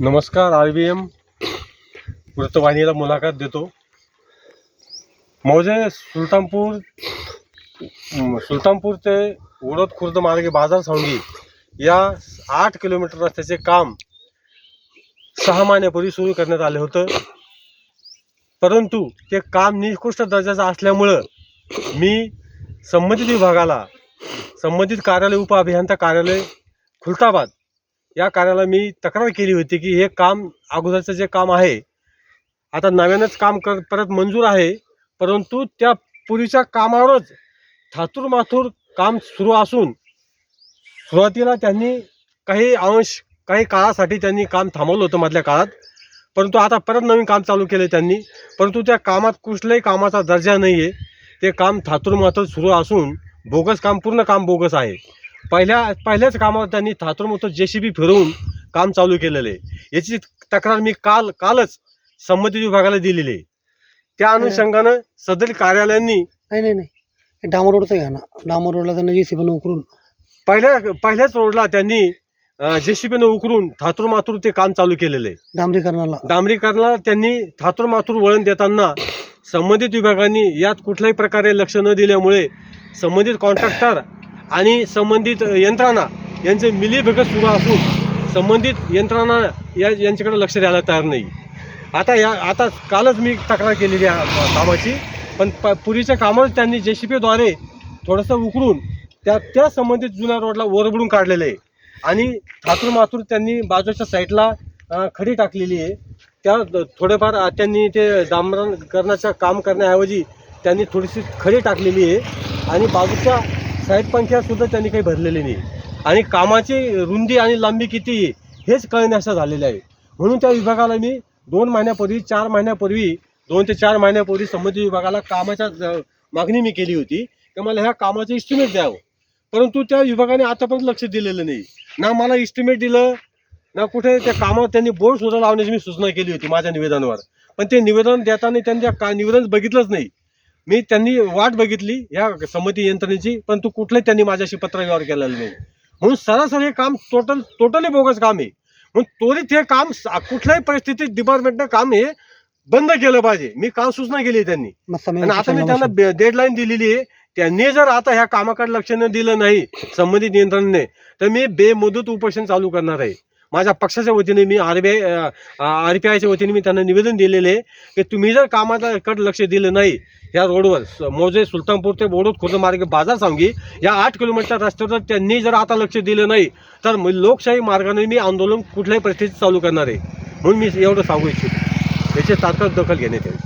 नमस्कार R B M वृत्तवाहिनीला मुलाखत देतो. मौजे सुलतानपूर सुलतानपूर ते उडद खुर्द मार्गे बाजार सांगी या आठ किलोमीटर रस्त्याचे काम सहा महिन्यापूर्वी सुरू करण्यात आले होतं. परंतु ते काम निकृष्ट दर्जाचं असल्यामुळं मी संबंधित विभागाला संबंधित कार्यालय उपअभियंता कार्यालय खुलताबाद या कार्याला मी तक्रार केली होती की हे काम अगोदरचं जे काम आहे आता नव्यानंच काम कर परत मंजूर आहे परंतु त्या पूर्वीच्या कामावरच थातूर माथूर काम सुरू असून सुरुवातीला त्यांनी काही अंश काही काळासाठी त्यांनी काम थांबवलं होतं मधल्या काळात परंतु आता परत नवीन काम चालू केलं त्यांनी परंतु त्या कामात कुठल्याही कामाचा दर्जा नाही आहे ते काम थातूर माथूर सुरू असून बोगस काम पूर्ण काम बोगस आहे. पहिल्या पहिल्याच कामावर त्यांनी थातूर माथूर जे सी बी फिरवून काम चालू केलेलं आहे. याची तक्रार मी काल कालच संबंधित विभागाला दिलेली आहे. त्या अनुषंगानं सदर कार्यालयांनी नाही नाही नाही. हे डांबर रोडचं घ्या ना. डांबर रोडला त्यांना जी सी पण उकरून पहिल्या पहिल्याच रोडला त्यांनी जे सी बीनं उकरून थातूर माथूर ते काम चालू केलेलं आहे. डांबरीकरणाला. डांबरीकरणाला त्यांनी थातूर माथूर वळण देताना संबंधित विभागांनी यात कुठल्याही प्रकारे लक्ष न दिल्यामुळे संबंधित कॉन्ट्रॅक्टर आणि संबंधित यंत्रणा यांचे मिलीभगत सुरू असून संबंधित यंत्रणा या यांच्याकडे लक्ष द्यायला तयार नाही. आता या आता कालच मी तक्रार केलेली आहे कामाची. पण प पूर्वीच्या कामावर त्यांनी जे सी पीद्वारे थोडंसं उकडून त्या त्या संबंधित जुन्या रोडला ओरबडून काढलेलं आहे. आणि थातूर माथूर त्यांनी बाजूच्या साईडला खडी टाकलेली आहे. त्या थोडेफार त्यांनी ते डांबरीकरणाचं काम करण्याऐवजी त्यांनी थोडीशी खडी टाकलेली आहे. आणि बाजूच्या साईड पंख्यासुद्धा त्यांनी काही भरलेली नाही. आणि कामाची रुंदी आणि लांबी किती आहे हेच कळण्याचं झालेलं आहे. म्हणून त्या विभागाला मी दोन महिन्यापूर्वी चार महिन्यापूर्वी दोन ते चार महिन्यापूर्वी संबंधित विभागाला कामाच्या मागणी मी केली होती. की मला ह्या कामाचं इस्टिमेट द्यावं. परंतु त्या विभागाने आतापर्यंत लक्ष दिलेलं नाही. ना मला इस्टिमेट दिलं ना कुठे त्या कामावर त्यांनी बोर्ड सुद्धा लावण्याची मी सूचना केली होती माझ्या निवेदनावर. पण ते निवेदन देताना त्यांच्या का निवेदन बघितलंच नाही. मी त्यांनी वाट बघितली या संमती यंत्रणेची पण तू कुठलंही त्यांनी माझ्याशी पत्रव्यवहार केलेला नाही. म्हणून सरासरी हे काम टोटल टोटली बोगस काम आहे. म्हणून त्वरित हे काम कुठल्याही परिस्थितीत डिपार्टमेंटनं काम हे बंद केलं पाहिजे. मी काम सूचना केली त्यांनी. आणि आता मी त्यांना डेडलाईन दिलेली आहे. त्यांनी जर आता ह्या कामाकडे लक्ष न दिलं नाही संबंधित यंत्रणेने तर मी बेमुदत उपोषण चालू करणार आहे. माझ्या पक्षाच्या वतीने मी R B I R P आयच्या वतीने मी त्यांना निवेदन दिलेले आहे की तुम्ही जर कामाकडे लक्ष दिलं नाही या रोडवर मोजे सुलतानपूर ते बोडोद खुर्द मार्ग बाजार सांगी या आठ किलोमीटरच्या रस्त्यावर त्यांनी जर आता लक्ष दिलं नाही तर लोकशाही मार्गाने मी आंदोलन कुठल्याही परिस्थितीत चालू करणार आहे. म्हणून मी एवढं सांगू इच्छितो. याची तात्काळ दखल घेण्यात येईल.